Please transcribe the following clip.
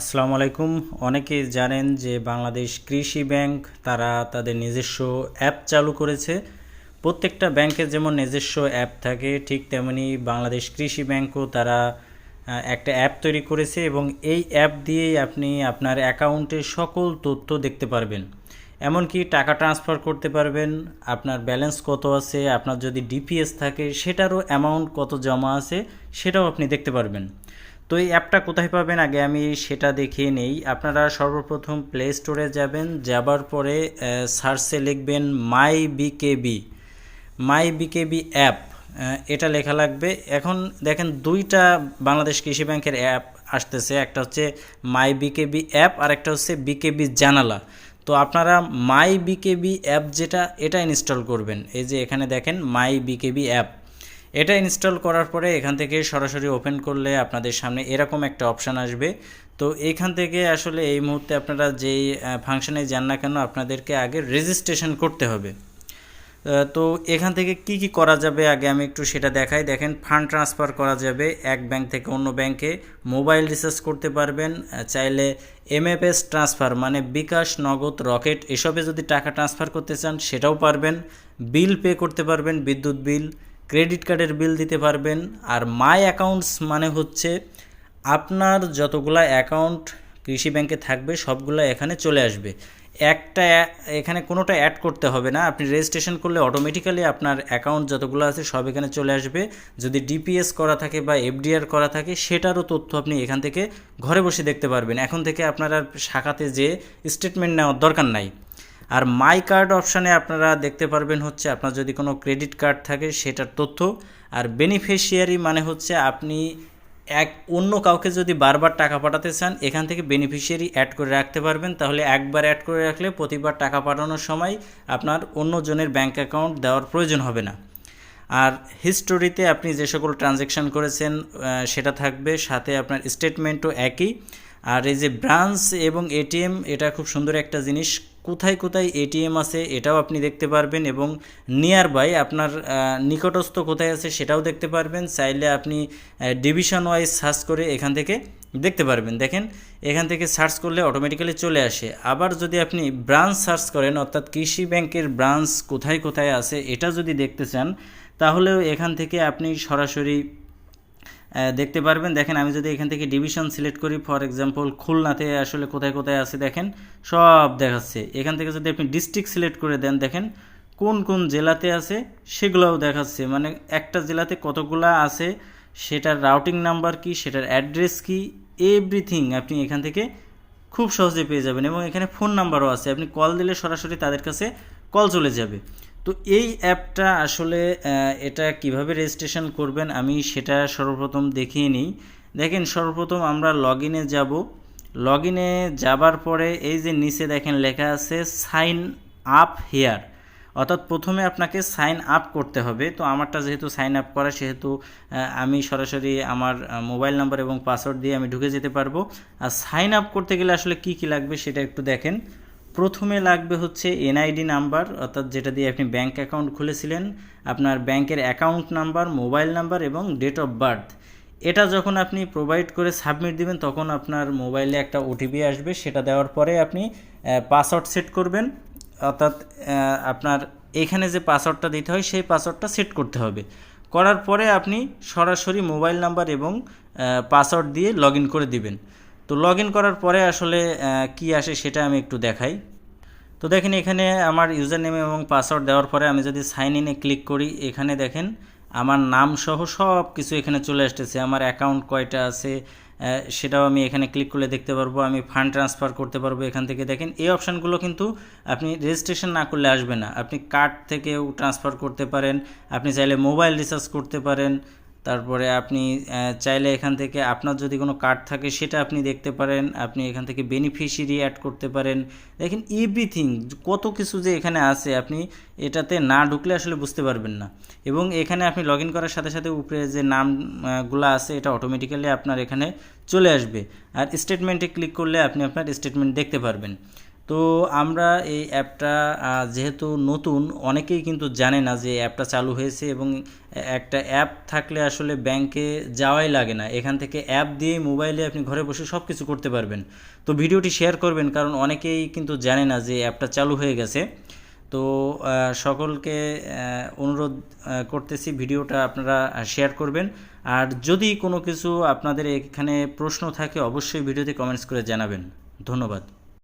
আসসালামু আলাইকুম। অনেকেই জানেন যে বাংলাদেশ কৃষি ব্যাংক, তারা তাদের নিজস্ব অ্যাপ চালু করেছে। প্রত্যেকটা ব্যাংকের যেমন নিজস্ব অ্যাপ থাকে, ঠিক তেমনি বাংলাদেশ কৃষি ব্যাংকও তারা একটা অ্যাপ তৈরি করেছে এবং এই অ্যাপ দিয়েই আপনি আপনার অ্যাকাউন্টের সকল তথ্য দেখতে পারবেন। এমনকি টাকা ট্রান্সফার করতে পারবেন, আপনার ব্যালেন্স কত আছে, আপনার যদি ডিপিএস থাকে, সেটারও অ্যামাউন্ট কত জমা আছে, সেটাও আপনি দেখতে পারবেন। তো এই অ্যাপটা কোথায় পাবেন? আগে আমি সেটা দেখিয়ে নেই। আপনারা সর্বপ্রথম প্লে স্টোরে যাবেন, যাবার পরে সার্চে লিখবেন মাই বিকেবি। মাই বিকেবি অ্যাপ এটা লেখা লাগবে। এখন দেখেন দুইটা বাংলাদেশ কৃষি ব্যাংকের অ্যাপ আসতেছে। একটা হচ্ছে মাই বিকেবি অ্যাপ, আর একটা হচ্ছে বিকেবি জানালা। তো আপনারা মাই বিকেবি অ্যাপ যেটা, এটা ইনস্টল করবেন। এই যে এখানে দেখেন মাই বিকেবি অ্যাপ। এটা ইনস্টল করার পরে এখান থেকে সরাসরি ওপেন করলে আপনাদের সামনে এরকম একটা অপশান আসবে। তো এখান থেকে আসলে এই মুহূর্তে আপনারা যেই ফাংশানে যান না কেন আপনাদেরকে আগে রেজিস্ট্রেশন করতে হবে। তো এখান থেকে কি কি করা যাবে আগে আমি একটু সেটা দেখাই। দেখেন ফান্ড ট্রান্সফার করা যাবে এক ব্যাংক থেকে অন্য ব্যাংকে মোবাইল রিচার্জ করতে পারবেন। চাইলে এমএফএস ট্রান্সফার মানে বিকাশ নগদ রকেট এসবে যদি টাকা ট্রান্সফার করতে চান সেটাও পারবেন। বিল পে করতে পারবেন, বিদ্যুৎ বিল ক্রেডিট কার্ডের বিল দিতে পারবেন। আর মাই অ্যাকাউন্টস মানে হচ্ছে আপনার যতগুলা অ্যাকাউন্ট কৃষি ব্যাংকে থাকবে, সবগুলো এখানে চলে আসবে। একটা এখানে কোনোটা অ্যাড করতে হবে না। আপনি রেজিস্ট্রেশন করলে অটোমেটিক্যালি আপনার অ্যাকাউন্ট যতগুলো আছে সব এখানে চলে আসবে। যদি ডিপিএস করা থাকে বা এফডিআর করা থাকে, সেটারও তথ্য আপনি এখান থেকে ঘরে বসে দেখতে পারবেন। এখন থেকে আপনার আর শাখাতে যে স্টেটমেন্ট নেওয়ার দরকার নাই। আর মাই কার্ড অপশানে আপনারা দেখতে পারবেন হচ্ছে আপনার যদি কোনো ক্রেডিট কার্ড থাকে সেটার তথ্য। আর বেনিফিশিয়ারি মানে হচ্ছে আপনি এক অন্য কাউকে যদি বারবার টাকা পাঠাতে চান, এখান থেকে বেনিফিশিয়ারি অ্যাড করে রাখতে পারবেন। তাহলে একবার অ্যাড করে রাখলে প্রতিবার টাকা পাঠানোর সময় আপনার অন্য জনের ব্যাঙ্ক অ্যাকাউন্ট দেওয়ার প্রয়োজন হবে না। আর হিস্টোরিতে আপনি যে সকল ট্রানজ্যাকশান করেছেন সেটা থাকবে। সাথে আপনার স্টেটমেন্টও একই। আর এই যে ব্রাঞ্চ এবং এটিএম, এটা খুব সুন্দর একটা জিনিস। কোথায় কোথায় এটিএম আছে এটাও আপনি দেখতে পারবেন এবং নিয়ার বাই আপনার নিকটস্থ কোথায় আছে সেটাও দেখতে পারবেন। চাইলে আপনি ডিভিশন ওয়াইজ সার্চ করে এখান থেকে দেখতে পারবেন। দেখেন, এখান থেকে সার্চ করলে অটোমেটিক্যালি চলে আসে। আবার যদি আপনি ব্রাঞ্চ সার্চ করেন, অর্থাৎ কৃষি ব্যাংকের ব্রাঞ্চ কোথায় কোথায় আছে এটা যদি দেখতে চান, তাহলেও এখান থেকে আপনি সরাসরি দেখতে পারবেন। দেখেন, আমি যদি এখান থেকে ডিভিশন সিলেক্ট করি ফর এক্সাম্পল খুলনাতে আসলে কোথায় কোথায় আছে দেখেন, সব দেখাচ্ছে। এখান থেকে যদি আপনি ডিস্ট্রিক্ট সিলেক্ট করে দেন, দেখেন, কোন কোন জেলাতে আছে, সেগুলোও দেখাচ্ছে। মানে একটা জেলাতে কতগুলা আছে, সেটার রাউটিং নাম্বার কি, সেটার অ্যাড্রেস কি এভরিথিং আপনি এখান থেকে খুব সহজে পেয়ে যাবেন। এবং এখানে ফোন নাম্বারও আছে। আপনি কল দিলে সরাসরি তাদের কাছে কল চলে যাবে। তো এই অ্যাপটা আসলে এটা কীভাবে রেজিস্ট্রেশন করবেন আমি সেটা সর্বপ্রথম দেখিয়ে নিই। দেখেন, সর্বপ্রথম আমরা লগ ইনে যাব। লগ ইনে যাবার পরে এই যে নিচে দেখেন লেখা আছে সাইন আপ হেয়ার অর্থাৎ প্রথমে আপনাকে সাইন আপ করতে হবে। তো আমারটা যেহেতু সাইন আপ করা, সেহেতু আমি সরাসরি আমার মোবাইল নাম্বার এবং পাসওয়ার্ড দিয়ে আমি ঢুকে যেতে পারব। আর সাইন আপ করতে গেলে আসলে কি কি লাগবে সেটা একটু দেখেন। প্রথমে লাগবে হচ্ছে এনআইডি নাম্বার, অর্থাৎ যেটা দিয়ে আপনি ব্যাংক অ্যাকাউন্ট খুলেছিলেন, আপনার ব্যাংকের অ্যাকাউন্ট নাম্বার, মোবাইল নাম্বার এবং ডেট অফ বার্থ। এটা যখন আপনি প্রোভাইড করে সাবমিট দিবেন, তখন আপনার মোবাইলে একটা ওটিপি আসবে, সেটা দেওয়ার পরে আপনি পাসওয়ার্ড সেট করবেন, অর্থাৎ আপনার এখানে যে পাসওয়ার্ডটা দিতে হয়, সেই পাসওয়ার্ডটা সেট করতে হবে। করার পরে আপনি সরাসরি মোবাইল নাম্বার এবং পাসওয়ার্ড দিয়ে লগ করে দিবেন। তো লগ করার পরে আসলে কি আসে সেটা আমি একটু দেখাই। তো দেখেন এখানে আমার ইউজার নেম এবং পাসওয়ার্ড দেওয়ার পরে আমি যদি সাইন ইনে ক্লিক করি, এখানে দেখেন আমার নাম সহ সব কিছু এখানে চলে আসতেছে। আমার অ্যাকাউন্ট কয়টা আছে সেটাও আমি এখানে ক্লিক করলে দেখতে পারব। আমি ফান্ড ট্রান্সফার করতে পারব এখান থেকে। দেখেন এই অপশানগুলো কিন্তু আপনি রেজিস্ট্রেশন না করলে আসবে না। আপনি কার্ড থেকেও ট্রান্সফার করতে পারেন। আপনি চাইলে মোবাইল রিচার্জ করতে পারেন। তারপরে আপনি চাইলে এখান থেকে আপনার যদি কোনো কার্ড থাকে সেটা আপনি দেখতে পারেন, আপনি এখান থেকে বেনিফিশিয়ারি অ্যাড করতে পারেন। দেখেন এভরিথিং কত কিছু যে এখানে আছে, আপনি এটাতে না ঢুকলে আসলে বুঝতে পারবেন না। এবং এখানে আপনি লগ করার সাথে সাথে উপরে যে নামগুলো আছে, এটা অটোমেটিক্যালি আপনার এখানে চলে আসবে। আর স্টেটমেন্টে ক্লিক করলে আপনি আপনার স্টেটমেন্ট দেখতে পারবেন। তো আমরা এই অ্যাপটা যেহেতু নতুন, অনেকেই কিন্তু জানে না যে অ্যাপটা চালু হয়েছে এবং একটা অ্যাপ থাকলে আসলে ব্যাংকে যাওয়াই লাগে না। এখান থেকে অ্যাপ দিয়ে মোবাইলে আপনি ঘরে বসে সব কিছু করতে পারবেন। তো ভিডিওটি শেয়ার করবেন, কারণ অনেকেই কিন্তু জানে না যে অ্যাপটা চালু হয়ে গেছে। তো সকলকে অনুরোধ করতেছি ভিডিওটা আপনারা শেয়ার করবেন। আর যদি কোনো কিছু আপনাদের এখানে প্রশ্ন থাকে, অবশ্যই ভিডিওতে কমেন্টস করে জানাবেন। ধন্যবাদ।